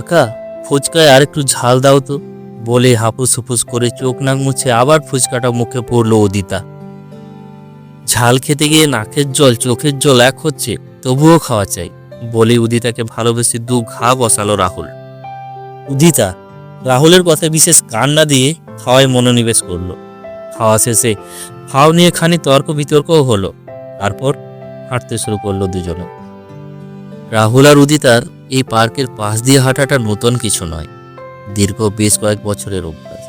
আকা ফুচকায় আর একটু ঝাল দাও তো। বলে হাপুস হুপুস করে চোখ নাক মুছে আবার ফুচকাটা মুখে পড়ল উদিতা। ঝাল খেতে গিয়ে নাকের জল, চোখের জল এক হচ্ছে, তবুও খাওয়া চাই, বলে উদিতাকে ভালোবেসে দু ঘা বসালো রাহুল। উদিতা, রাহুলের কথায় বিশেষ কান না দিয়ে খাওয়ায় মনোনিবেশ করল। খাওয়া শেষে খাও নিয়ে খানি তর্ক বিতর্কও হলো, তারপর হাঁটতে শুরু করল দুজনে। রাহুল আর উদিতার এই পার্কের পাশ দিয়ে হাঁটাটা নতুন কিছু নয়, দীর্ঘ বেশ কয়েক বছরের অভ্যাস।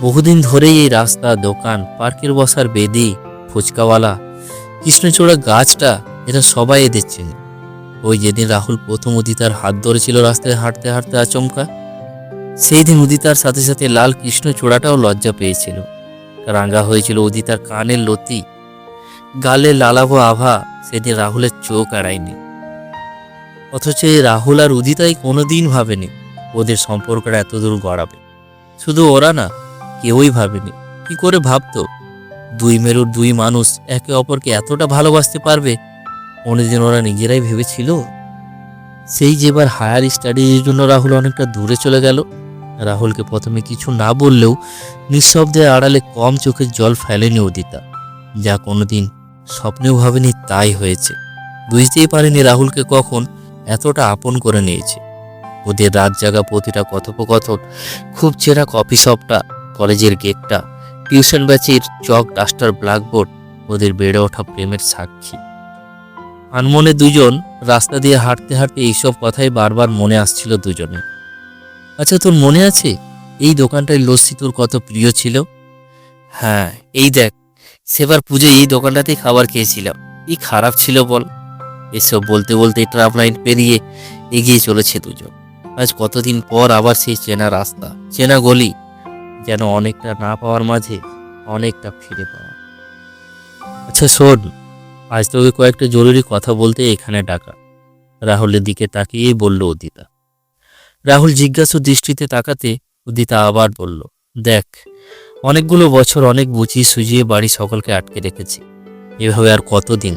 বহুদিন ধরেই এই রাস্তা, দোকান, পার্কের বসার বেদি, ফুচকাওয়ালা, কৃষ্ণচূড়া গাছটা এরা সবাই এদের চেনে। ওই যেদিন রাহুল প্রথম উদিতার হাত ধরেছিল রাস্তায় হাঁটতে হাঁটতে আচমকা সেই দিন উদিতার সাথে সাথে লাল কৃষ্ণচূড়াটাও লজ্জা পেয়েছিল। রাঙ্গা হয়েছিল উদিতার কানের লতি। গালে লালাভো আভা সেদিন রাহুলের চোখ এড়ায়নি অথচ এই রাহুল আর উদিতাই কোনোদিন ভাবেনি ওদের সম্পর্কটা এত দূর গড়াবে। শুধু ওরা না, কেউই ভাবেনি। কি করে ভাবতো? দুই মেরুর দুই মানুষ একে অপরকে এতটা ভালোবাসতে পারবে, কোনোদিন ওরা নিজেরাই ভেবেছিল? সেই যেবার হায়ার স্টাডিজের জন্য রাহুল অনেকটা দূরে চলে গেল। রাহুলকে প্রথমে কিছু না বললেও নিঃশব্দে আড়ালে কম চোখের জল ফেলেনি অদিতা যা কোনোদিন স্বপ্নেও ভাবেনি তাই হয়েছে। বুঝতেই পারেনি রাহুলকে কখন এতটা আপন করে নিয়েছে। ওদের রাত জাগা প্রতিটা কথোপকথন, খুব চেরা কফি শপটা কলেজের গেটটা, টিউশন ব্যাচের চক ডাস্টার ব্ল্যাকবোর্ড, ওদের বেড়ে ওঠা প্রেমের সাক্ষী। আনমনে দুজন রাস্তা দিয়ে হাঁটতে হাঁটতে এইসব কথাই বারবার মনে আসছিল দুজনে আচ্ছা তোর মনে আছে এই দোকানটায় লস্যি তোর কত প্রিয় ছিল? হ্যাঁ এই দেখ, সেবার পুজোয় এই দোকানটাতেই খাবার খেয়েছিলাম। কি খারাপ ছিল বল। এসব বলতে বলতে ট্রাফ লাইন পেরিয়ে এগিয়ে চলেছে দুজন। আজ কতদিন পর আবার সেই চেনা রাস্তা, চেনা গলি, যেন অনেকটা না পাওয়ার মাঝে অনেকটা ফিরে পাওয়া। আচ্ছা শোন, আজ তোকে কয়েকটা জরুরি কথা বলতে এখানে ডাকা। রাহুলের দিকে তাকিয়েই বলল উদিতা। রাহুল জিজ্ঞাসু দৃষ্টিতে তাকাতে উদিতা আবার বলল, দেখ, অনেকগুলো বছর অনেক বুঝিয়ে সুজিয়ে বাড়ি সকলকে আটকে রেখেছি। এভাবে আর কতদিন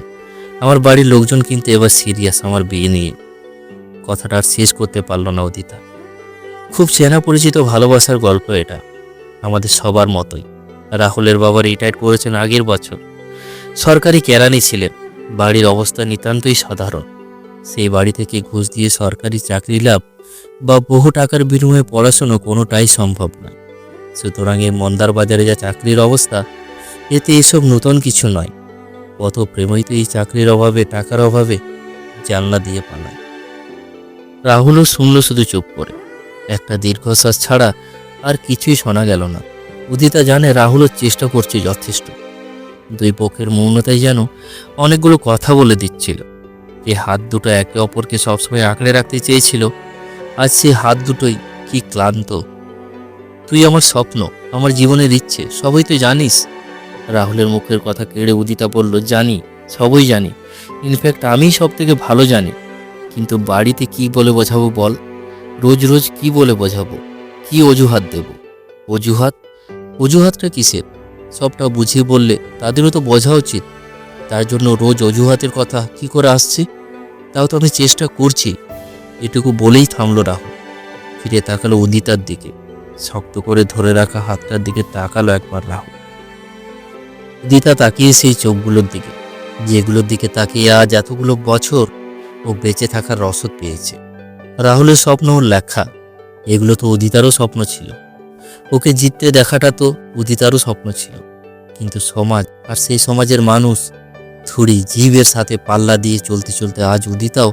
আমার বাড়ির লোকজন কিন্তু এবার সিরিয়াস আমার বিয়ে নিয়ে। কথাটা আর শেষ করতে পারল না অদিতা। খুব চেনা পরিচিত ভালোবাসার গল্প এটা, আমাদের সবার মতোই। রাহুলের বাবা রিটায়ার করেছেন আগের বছর। সরকারি কেরানি ছিলেন, বাড়ির অবস্থা নিতান্তই সাধারণ। সেই বাড়ি থেকে ঘুষ দিয়ে সরকারি চাকরি লাভ বা বহু টাকার বিনিময়ে পড়াশুনো কোনোটাই সম্ভব না। সুতরাং এই মন্দার বাজারে যা চাকরির অবস্থা, এতে এসব নতুন কিছু নয়। কত প্রেমই তো এই চাকরির অভাবে, টাকার অভাবে জানলা দিয়ে পালায়। রাহুলও শুনল শুধু চুপ করে। একটা দীর্ঘশ্বাস ছাড়া আর কিছুই শোনা গেল না। উদিতা জানে রাহুলও চেষ্টা করছে যথেষ্ট। দুই পক্ষের মৌনতাই যেন অনেকগুলো কথা বলে দিচ্ছিল। যে হাত দুটো একে অপরকে সবসময় আঁকড়ে রাখতে চেয়েছিল আজ সে হাত দুটোই কি ক্লান্ত। তুই আমার স্বপ্ন, আমার জীবনের ইচ্ছে, সবই তো জানিস রাহুলের মুখের কথা কেড়ে উদিতা বলল, জানি, সবই জানি। ইনফ্যাক্ট আমিই সব থেকে ভালো জানি। কিন্তু বাড়িতে কি বলে বোঝাবো বল? রোজ রোজ কি বলে বোঝাবো? কি অজুহাত দেব? অজুহাত? অজুহাতটা কিসের? সবটা বুঝিয়ে বললে তাদেরও তো বোঝা উচিত। তার জন্য রোজ অজুহাতের কথা কি করে আসছে? তাও তো আমি চেষ্টা করছি। এটুকু বলেই থামলো রাহুল। ফিরে তাকালো উদিতার দিকে। শক্ত করে ধরে রাখা হাতটার দিকে তাকালো একবার রাহুল। উদিতা তাকিয়ে সেই চোখগুলোর দিকে। যেগুলোর দিকে তাকিয়ে আজ এতগুলো বছর ও বেঁচে থাকার রসদ পেয়েছে। রাহুলের স্বপ্ন ওর লেখা। এগুলো তো উদিতারও স্বপ্ন ছিল। ওকে জিততে দেখাটা তো উদিতারও স্বপ্ন ছিল। কিন্তু সমাজ আর সেই সমাজের মানুষ থুড়ি জীবের সাথে পাল্লা দিয়ে চলতে চলতে আজ উদিতাও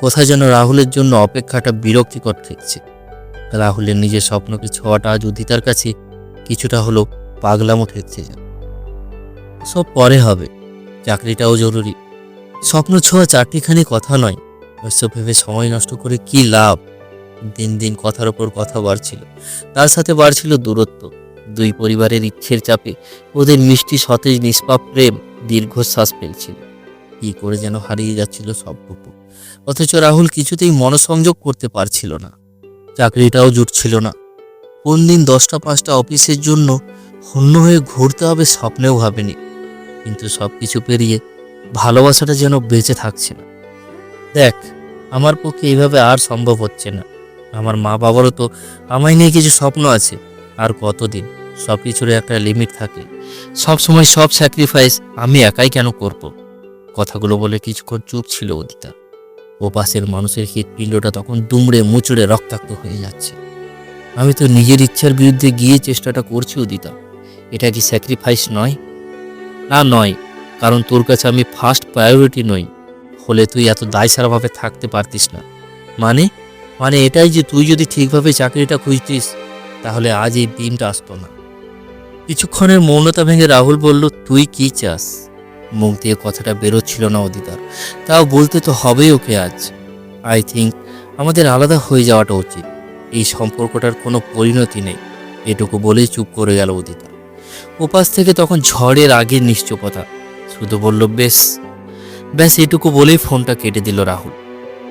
কোথায় যেন রাহুলের জন্য অপেক্ষাটা বিরক্তিকর ঠেকছে। রাহুলের নিজের স্বপ্নকে ছোঁয়াটা আজ উদিতার কাছে কিছুটা হলো পাগলামো ঠেকছে যেন। সব পরে হবে। চাকরিটাও জরুরি। স্বপ্ন ছোঁয়া চারটিখানি কথা নয়। ওইসব ভেবে সময় নষ্ট করে কি লাভ? দিন দিন কথার ওপর কথা বাড়ছিল। তার সাথে বাড়ছিল দূরত্ব। দুই পরিবারের ইচ্ছের চাপে ওদের মিষ্টি, সতেজ, নিষ্পাপ প্রেম দীর্ঘশ্বাস ফেলছিল। কি করে যেন হারিয়ে যাচ্ছিল সবটুকু অথচ রাহুল কিছুতেই মনসংযোগ করতে পারছিল না। চাকরিটাও জুটছিল না। কোন দিন দশটা পাঁচটা অফিসের জন্য হন্য হয়ে ঘুরতে হবে স্বপ্নেও ভাবেনি। কিন্তু সব কিছু পেরিয়ে ভালোবাসাটা যেন বেঁচে থাকছে না। দেখ, আমার পক্ষে এইভাবে আর সম্ভব হচ্ছে না। আমার মা বাবারও তো আমায় নিয়ে কিছু স্বপ্ন আছে। আর কতদিন? সব কিছুর একটা লিমিট থাকে। সব সময় সব স্যাক্রিফাইস আমি একাই কেন করব? কথাগুলো বলে কিছুক্ষণ চুপ ছিল উদিতা ও পাশের মানুষের হৃৎপিণ্ডটা তখন দুমড়ে মুচড়ে রক্তাক্ত হয়ে যাচ্ছে। আমি তো নিজের ইচ্ছার বিরুদ্ধে গিয়ে চেষ্টাটা করছি উদিতা এটা কি স্যাক্রিফাইস নয়? না নয়, কারণ তোর কাছে আমি ফার্স্ট প্রায়োরিটি নই। হলে তুই এত দায়সারাভাবে থাকতে পারতিস না। মানে? মানে এটাই যে তুই যদি ঠিকভাবে চাকরিটা খুঁজতিস, তাহলে আজ এই দিনটা আসতো না। কিছুক্ষণের মৌনতা ভেঙে রাহুল বলল, তুই কি চাস? মুখ দিয়ে কথাটা বেরোচ্ছিল না অদিতার। তাও বলতে তো হবেই ওকে আজ। আই থিঙ্ক আমাদের আলাদা হয়ে যাওয়াটা উচিত। এই সম্পর্কটার কোনো পরিণতি নেই। এটুকু বলেই চুপ করে গেল উদিতা ওপাশ থেকে তখন ঝড়ের আগের নিশ্চুপতা। শুধু বলল, বেশ ব্যাস এটুকু বলেই ফোনটা কেটে দিল রাহুল।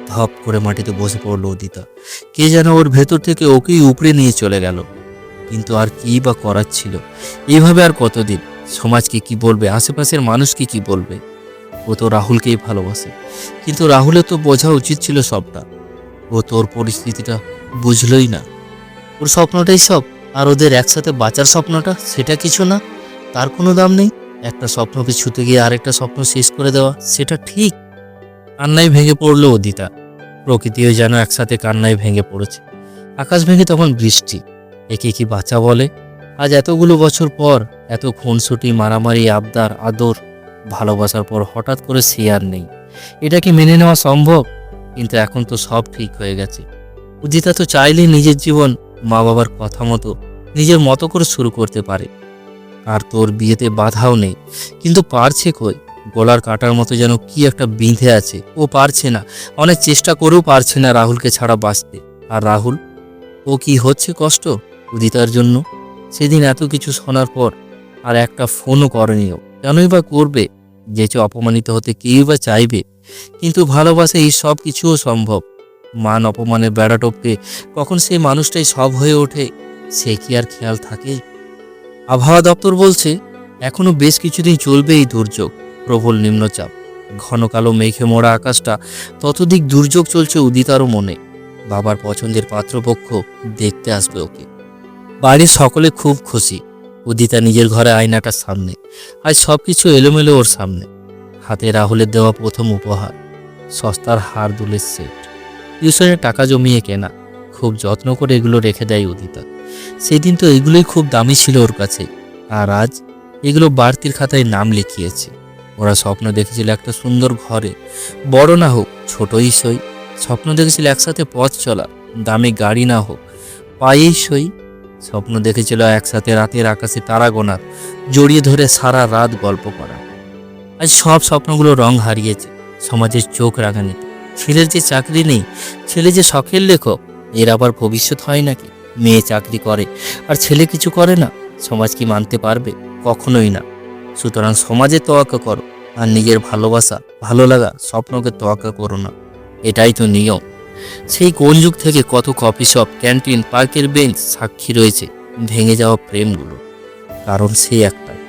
ধপ করে মাটিতে বসে পড়ল অদিতা কে যেন ওর ভেতর থেকে ওকেই উপড়ে নিয়ে চলে গেল। কিন্তু আর কি বা করার ছিল? এইভাবে আর কতদিন? সমাজকে কি বলবে? আশেপাশের মানুষ কি কি বলবে? ও তো রাহুলকেই ভালোবাসে। কিন্তু রাহুলের তো বোঝা উচিত ছিল সবটা। ও তোর পরিস্থিতিটা বুঝলই না। ওর স্বপ্নটাই সব। আর ওদের একসাথে বাঁচার স্বপ্নটা, সেটা কিছু না। তার কোনো দাম নেই। একটা স্বপ্নকে ছুতে গিয়ে আরেকটা স্বপ্ন শেষ করে দেওয়া, সেটা ঠিক। কান্নায় ভেঙে পড়ল অদিতা। প্রকৃতিও যেন একসাথে কান্নায় ভেঙে পড়েছে। আকাশ ভেঙে তখন বৃষ্টি। একে কি বাঁচা বলে? আজ এতগুলো বছর পর, এত খুনসুটি, মারামারি, আবদার, আদর, ভালোবাসার পর হঠাৎ করে সে আর নেই। এটা কি মেনে নেওয়া সম্ভব? কিন্তু এখন তো সব ঠিক হয়ে গেছে। উদিতা তো চাইলেই নিজের জীবন মা বাবার কথা মতো নিজের মতো করে শুরু করতে পারে। আর তোর বিয়েতে বাধাও নেই। কিন্তু পারছে কই? গলার কাটার মতো যেন কি একটা বিঁধে আছে। ও পারছে না। অনেক চেষ্টা করেও পারছে না রাহুলকে ছাড়া বাঁচতে। আর রাহুল, ও কি হচ্ছে কষ্ট? উদিতার জন্য? সেদিন এত কিছু শোনার পর আর একটা ফোনও করেনিও কেনই বা করবে? যে অপমানিত হতে কেউই বা চাইবে? কিন্তু ভালোবাসা এই সব কিছুও সম্ভব। মান অপমানের বেড়া টপকে কখন সেই মানুষটাই সব হয়ে ওঠে, সে কি আর খেয়াল থাকে? আবহাওয়া দপ্তর বলছে, এখনও বেশ কিছুদিন চলবে এই দুর্যোগ, প্রবল নিম্নচাপ, ঘন কালো মেঘে মোড়া আকাশটা ততদিক দুর্যোগ চলছে উদিতারও মনে, বাবার পছন্দের পাত্রপক্ষ দেখতে আসবে ওকে। বাড়ির সকলে খুব খুশি, উদিতা নিজের ঘরে আয়নাটার সামনে আজ সব কিছু এলোমেলো ওর সামনে, হাতে রাহুলের দেওয়া প্রথম উপহার, সস্তার হার দুলের সেট। টিউশনে টাকা জমিয়ে কেনা। খুব যত্ন করে এগুলো রেখে দেয় উদিতা। সেদিন তো এগুলোই খুব দামি ছিল ওর কাছে। আর আজ এগুলো বাড়তির খাতায় নাম লিখিয়েছে। ওরা স্বপ্ন দেখেছিল একটা সুন্দর ঘরে। বড় না হোক, ছোটই সই। স্বপ্ন দেখেছিল একসাথে পথ চলা। দামি গাড়ি না হোক, পায়েই সই। স্বপ্ন দেখেছিল একসাথে রাতের আকাশে তারা গোনার, জড়িয়ে ধরে সারা রাত গল্প করা। আজ সব স্বপ্নগুলো রং হারিয়েছে। সমাজের চোখ রাগানিতে ছেলের যে চাকরি নেই, ছেলে যে শখের লেখক, এর আবার ভবিষ্যৎ হয় নাকি? মেয়ে চাকরি করে, আর ছেলে কিছু করে না, সমাজ কি মানতে পারবে? কখনোই না। সুতরাং সমাজে তোয়াক্কা করো, আর নিজের ভালোবাসা, ভালো লাগা, স্বপ্নকে তোয়াক্কা করো না। এটাই তো নিয়ম। সেই কোন যুগ থেকে কত কফি শপ, ক্যান্টিন, পার্কের বেঞ্চ, সাক্ষী রয়েছে, ভেঙে যাওয়া প্রেমগুলো? কারণ সে একটাই।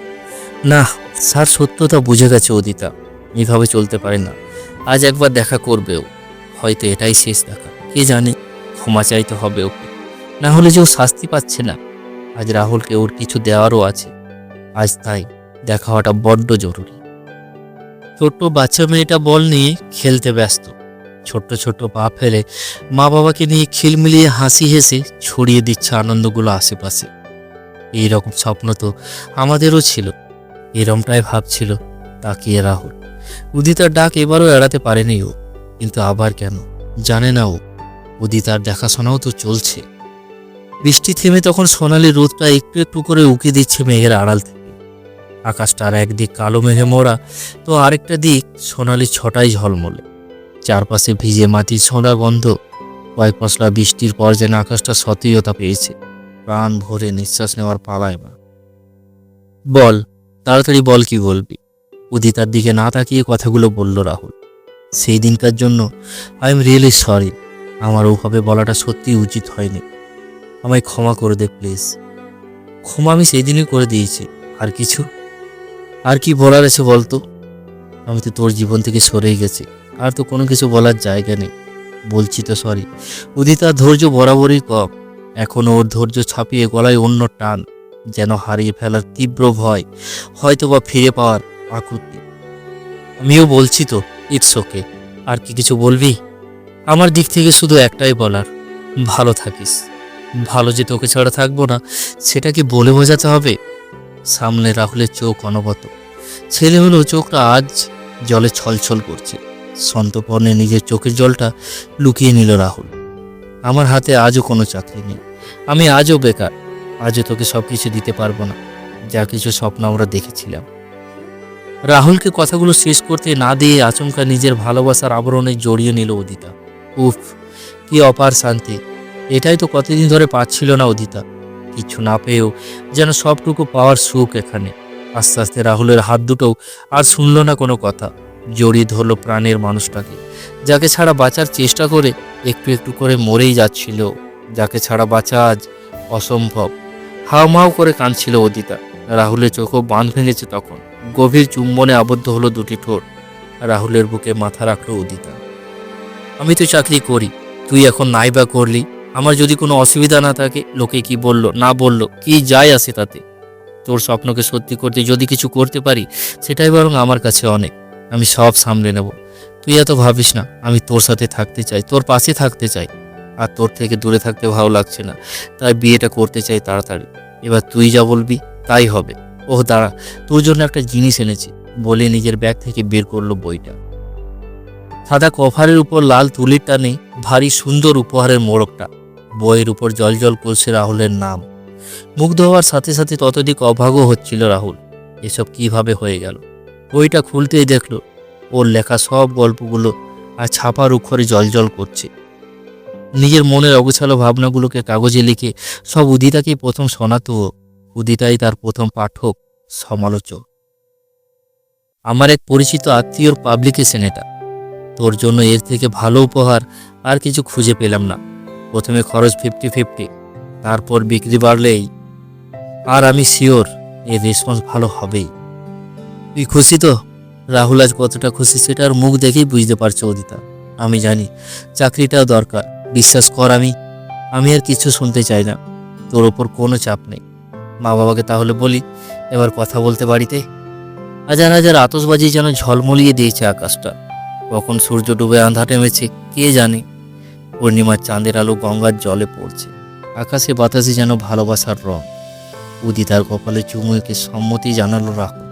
না স্যার সত্যতা বুঝে গেছে অদিতা। এভাবে চলতে পারে না। আজ একবার দেখা করবেও। হয়তো এটাই শেষ দেখা। কে জানে? ক্ষমা চাইতে হবে ওকে। না হলে যে ও শাস্তি পাচ্ছে না। আজ রাহুলকে ওর কিছু দেওয়ারও আছে। আজ তাই দেখা হওয়াটা বড্ড জরুরি। ছোট্ট বাচ্চা মেয়েটা বল নিয়ে খেলতে ব্যস্ত। ছোট্ট ছোট্ট পা ফেলে মা বাবাকে নিয়ে খিলমিলিয়ে হাসি হেসে ছড়িয়ে দিচ্ছে আনন্দগুলো আশেপাশে। এই রকম স্বপ্ন তো আমাদেরও ছিল। এরমটাই ভাবছিল তাকিয়ে রাহুল। উদিতার ডাক এবারও এড়াতে পারেনি ও। কিন্তু আবার কেন? জানে না ও। উদিতার দেখাশোনাও তো চলছে। বৃষ্টি থেমে তখন সোনালি রোদটা একটু একটু করে উকি দিচ্ছে মেঘের আড়াল থেকে। আকাশটার একদিক কালো মেঘে মোড়া, তো আরেকটা দিক সোনালি ছটাই ঝলমলে। চারপাশে ভিজে মাটির সোনা গন্ধ, কয়েক পশলা বৃষ্টির পর যেন আকাশটা সতেজতা পেয়েছে। প্রাণ ভরে নিঃশ্বাস নেওয়ার পালা এবার বল, তাড়াতাড়ি বল কি বলবি? উদিতার দিকে না তাকিয়ে কথাগুলো বলল রাহুল। সেই দিনকার জন্য আই এম রিয়েলি সরি, আমার ওভাবে বলাটা সত্যি উচিত হয়নি। আমায় ক্ষমা করে দে প্লিজ। ক্ষমা আমি সেই দিনই করে দিয়েছি, আর কিছু? আর কি বলার আছে বলতো? আমি তো তোর জীবন থেকে সরেই গেছি, আর তো কোনো কিছু বলার জায়গা নেই। বলছি তো সরি। উদিতার ধৈর্য বরাবরই কম, এখন ওর ধৈর্য ছাপিয়ে গলায় অন্য টান, যেন হারিয়ে ফেলার তীব্র ভয় হয়তো বা ফিরে পাওয়ার আকুতি। আমিও বলছি তো ইটস ওকে আর কি কিছু বলবি? আমার দিক থেকে শুধু একটাই বলার, ভালো থাকিস। ভালো যে তোকে ছাড়া থাকব না, সেটা কি বলে বোঝাতে হবে? সামনে রাহুলের চোখ অনবত ছেলে হলো চোখটা আজ জলে ছলছল করছে। সন্তপর্ণে নিজের চোখের জলটা লুকিয়ে নিল রাহুল। আমার হাতে আজও কোনো চাকরি নেই। আমি আজও বেকার। আজও তোকে সব কিছু দিতে পারব না। যা কিছু স্বপ্ন আমরা দেখেছিলাম। রাহুলকে কথাগুলো শেষ করতে না দিয়ে আচমকা নিজের ভালোবাসার আবরণে জড়িয়ে নিল উদিতা। উফ, কি অপার শান্তি। এটাই তো কতদিন ধরে পাচ্ছিল না উদিতা। কিছু না পেয়েও যেন সবটুকু পাওয়ার সুখ এখানে। আস্তে আস্তে রাহুলের হাত দুটোও আর শুনল না কোনো কথা। জড়িয়ে ধরলো প্রাণের মানুষটাকে, যাকে ছাড়া বাঁচার চেষ্টা করে একটু একটু করে মরেই যাচ্ছিল। যাকে ছাড়া বাঁচা আজ অসম্ভব। হাওমাও করে কাঁদছিল অদিতা রাহুলের চোখও বাঁধ ভেঙেছে তখন। গভীর চুম্বনে আবদ্ধ হলো দুটি ঠোঁট। রাহুলের বুকে মাথা রাখল উদিতা। আমি তো চাকরি করি। তুই এখন নাই বা করলি। আমার যদি কোনো অসুবিধা না থাকে, লোকে কি বলল, না বলল, কি যায় আসে তাতে? তোর স্বপ্নকে সত্যি করতে যদি কিছু করতে পারি, সেটাই বরং আমার কাছে অনেক। আমি সব সামলে নেব। তুই এত ভাবিস না, আমি তোর সাথে থাকতে চাই, তোর পাশে থাকতে চাই। আর তোর থেকে দূরে থাকতে ভালো লাগছে না। তাই বিয়েটা করতে চাই তাড়াতাড়ি। এবার তুই যা বলবি। তাই হবে। ওহ, দাঁড়া, তোর জন্য একটা জিনিস এনেছি, বলে নিজের ব্যাগ থেকে বের করল বইটা। সাদা কভারের উপর লাল তুলির টানে ভারী সুন্দর উপহারের মোড়কটা। বইয়ের উপর জল করছে রাহুলের নাম। মুগ্ধ হওয়ার সাথে সাথে ততদিক অভাগও হচ্ছিল রাহুল, এসব কীভাবে হয়ে গেল? বইটা খুলতেই দেখল, ওর লেখা সব গল্পগুলো আর ছাপার উক্ষরে জল করছে। নিজের মনের অগোছালো ভাবনাগুলোকে কাগজে লিখে সব উদিতাকেই প্রথম শোনাতো ও। উদিতাই তার প্রথম পাঠক, সমালোচক। আমার এক পরিচিত আত্মীয়র পাবলিকেশন এটা। তোর জন্য এর থেকে ভালো উপহার আর কিছু খুঁজে পেলাম না। প্রথমে খরচ ফিফটি ফিফটি তারপর বিক্রি বাড়লেই। আর আমি শিওর এর রেসপন্স ভালো হবেই। তুই খুশি তো? রাহুল আজ কতটা খুশি সেটার মুখ দেখেই বুঝতে পারছ অদিতা। আমি জানি, চাকরিটাও দরকার, বিশ্বাস কর আমি। আমি আর কিছু শুনতে চাই না। তোর ওপর কোনো চাপ নেই। মা বাবাকে তাহলে বলি, এবার কথা বলতে বাড়িতে। হাজার হাজার আতসবাজি যেন ঝলমলিয়ে দিয়েছে আকাশটা। কখন সূর্য ডুবে আন্ধা নেমেছে, কে জানে? পূর্ণিমার চাঁদের আলো গঙ্গার জলে পড়ছে। আকাশে বাতাসে যেন ভালোবাসার রং। উদিতার কপালে চুমুকে সম্মতি জানালো রাহুল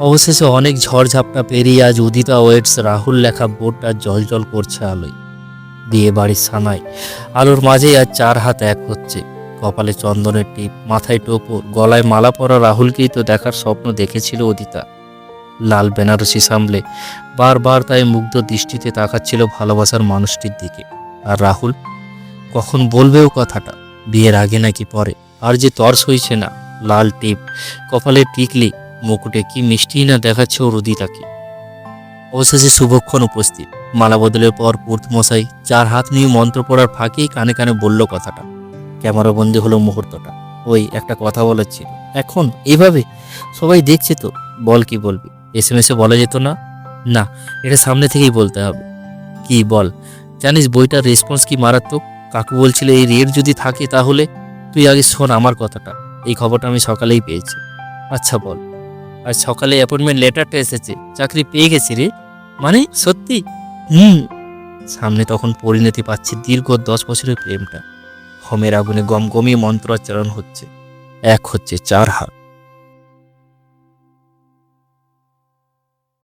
অবশেষে অনেক ঝড়ঝাপটা পেরিয়ে আজ উদিতা ওয়েটস রাহুল লেখা বোর্ডটা জল জল করছে আলোয়। বিয়ে বাড়ির সানায়। আলোর মাঝেই আজ চার হাত এক হচ্ছে। কপালে চন্দনের টিপ, মাথায় টোপর, গলায় মালা পরা রাহুলকেই তো দেখার স্বপ্ন দেখেছিল অদিতা। লাল বেনারসি সামলে বারবার তাই মুগ্ধ দৃষ্টিতে তাকাচ্ছিল ভালোবাসার মানুষটির দিকে। আর রাহুল, কখন বলবেও কথাটা? বিয়ের আগে নাকি পরে? আর যে তর্স হইছে না, লাল টিপ, কপালে টিকলি মুকুটে কি মিষ্টি না দেখাচ্ছে ওর উদিতাকে অবশেষে শুভক্ষণ উপস্থিত। মালা বদলের পর মশাই চার হাত নিয়ে মন্ত্র পড়ার ফাঁকেই কানে কানে বলল কথাটা। ক্যামেরা বন্দি হলো মুহূর্তটা। ওই একটা কথা বলার ছিল এখন এইভাবে সবাই দেখছে তো, বল কি বলবি? এস এম এসে বলা যেত না? না, এটা সামনে থেকেই বলতে হবে। কি বল? জানিস বইটার রেসপন্স কি মারাত্মক? কাকু বলছিল, এই রেট যদি থাকে তাহলে তুই আগে শোন আমার কথাটা। এই খবরটা আমি সকালেই পেয়েছি। আচ্ছা বল। আর সকালে অ্যাপয়েন্টমেন্ট লেটারটা এসেছে। চাকরি পেয়ে গেছি রে। মানে সত্যি? হুম। সামনে তখন পরিণতি পাচ্ছে দীর্ঘ দশ বছরের প্রেমটা। হোমের আগুনে গমগমি মন্ত্র উচ্চারণ হচ্ছে। এক হচ্ছে চার হাত।